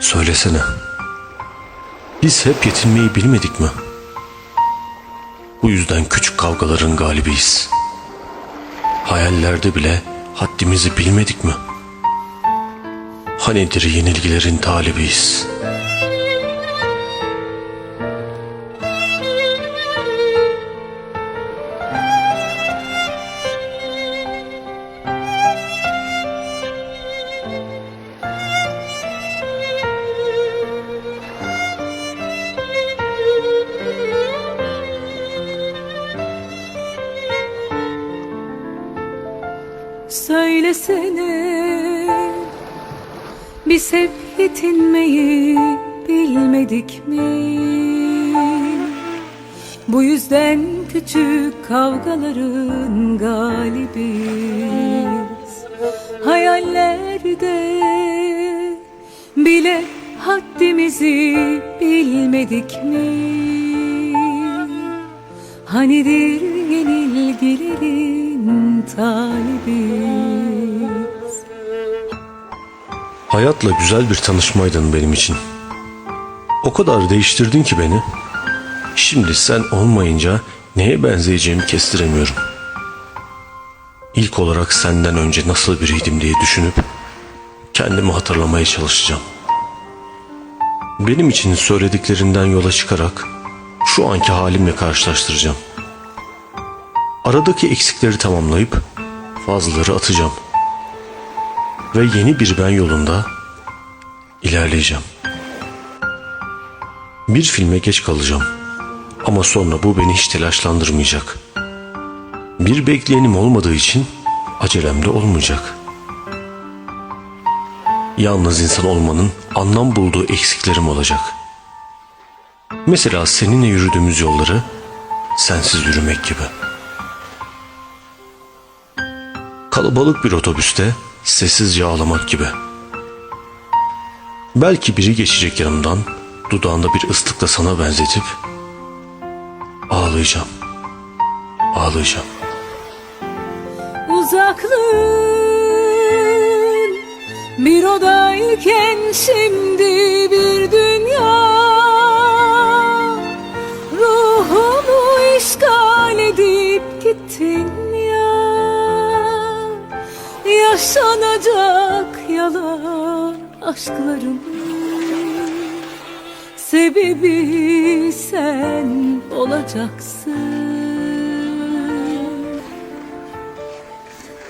söylesene. Biz hep yetinmeyi bilmedik mi? Bu yüzden küçük kavgaların galibiyiz. Hayallerde bile haddimizi bilmedik mi? Hanidir yenilgilerin talibiyiz. Söylesene Biz hep yetinmeyi bilmedik mi? Bu yüzden küçük kavgaların galibiyiz Hayallerde bile haddimizi bilmedik mi? Hanidir yenilgilerin talibiyiz Hayatla güzel bir tanışmaydın benim için. O kadar değiştirdin ki beni. Şimdi sen olmayınca neye benzeyeceğimi kestiremiyorum. İlk olarak senden önce nasıl biriydim diye düşünüp kendimi hatırlamaya çalışacağım. Benim için söylediklerinden yola çıkarak şu anki halimle karşılaştıracağım. Aradaki eksikleri tamamlayıp fazlaları atacağım ve yeni bir ben yolunda ilerleyeceğim. Bir filme geç kalacağım ama sonra bu beni hiç telaşlandırmayacak. Bir bekleyenim olmadığı için acelem de olmayacak. Yalnız insan olmanın anlam bulduğu eksiklerim olacak. Mesela seninle yürüdüğümüz yolları sensiz yürümek gibi. Kalabalık bir otobüste sessizce ağlamak gibi. Belki biri geçecek yanımdan, dudağında bir ıslıkla sana benzetip ağlayacağım. Ağlayacağım. Uzaklığın bir odayken şimdi bir Yaşanacak yalan aşklarım Sebebi sen olacaksın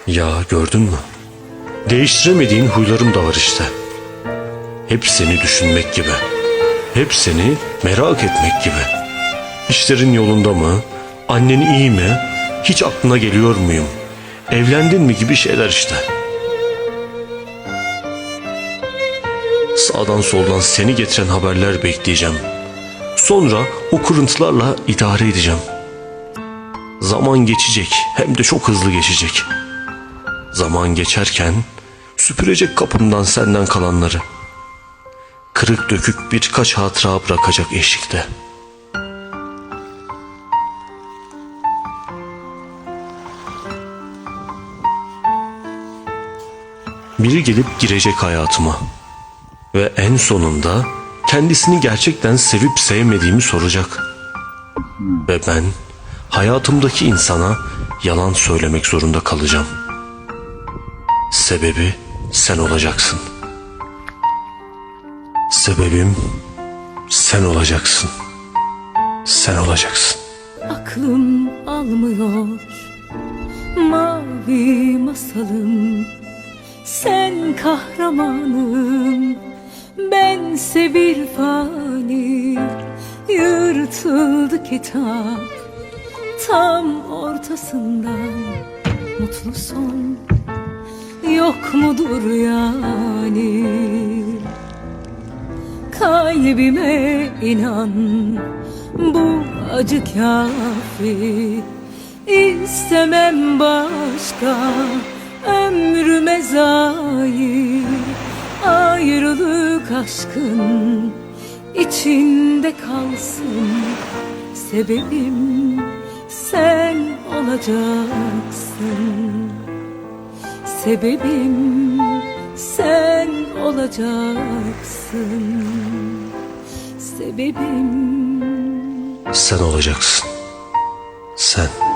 Ya gördün mü? Değiştiremediğin huylarım da var işte. Hep seni düşünmek gibi. Hep seni merak etmek gibi. İşlerin yolunda mı? Annen iyi mi? Hiç aklına geliyor muyum? Evlendin mi gibi şeyler işte. Sağdan soldan seni getiren haberler bekleyeceğim. Sonra o kırıntılarla idare edeceğim. Zaman geçecek hem de çok hızlı geçecek. Zaman geçerken süpürecek kapımdan senden kalanları. Kırık dökük birkaç hatıra bırakacak eşikte. Biri gelip girecek hayatıma ve en sonunda kendisini gerçekten sevip sevmediğimi soracak. Ve ben hayatımdaki insana yalan söylemek zorunda kalacağım. Sebebi sen olacaksın. Sebebim sen olacaksın. Sen olacaksın. Aklım almıyor mavi masalım Sen kahramanım bense bir fani Yırtıldı kitap. Tam ortasından Mutlu son. Yok mudur yani? Kalbime inan bu acı kafi. İstemem başka ömrüme Ayrılık aşkın içinde kalsın Sebebim sen olacaksın Sebebim sen olacaksın sebebim Sen olacaksın. Sen.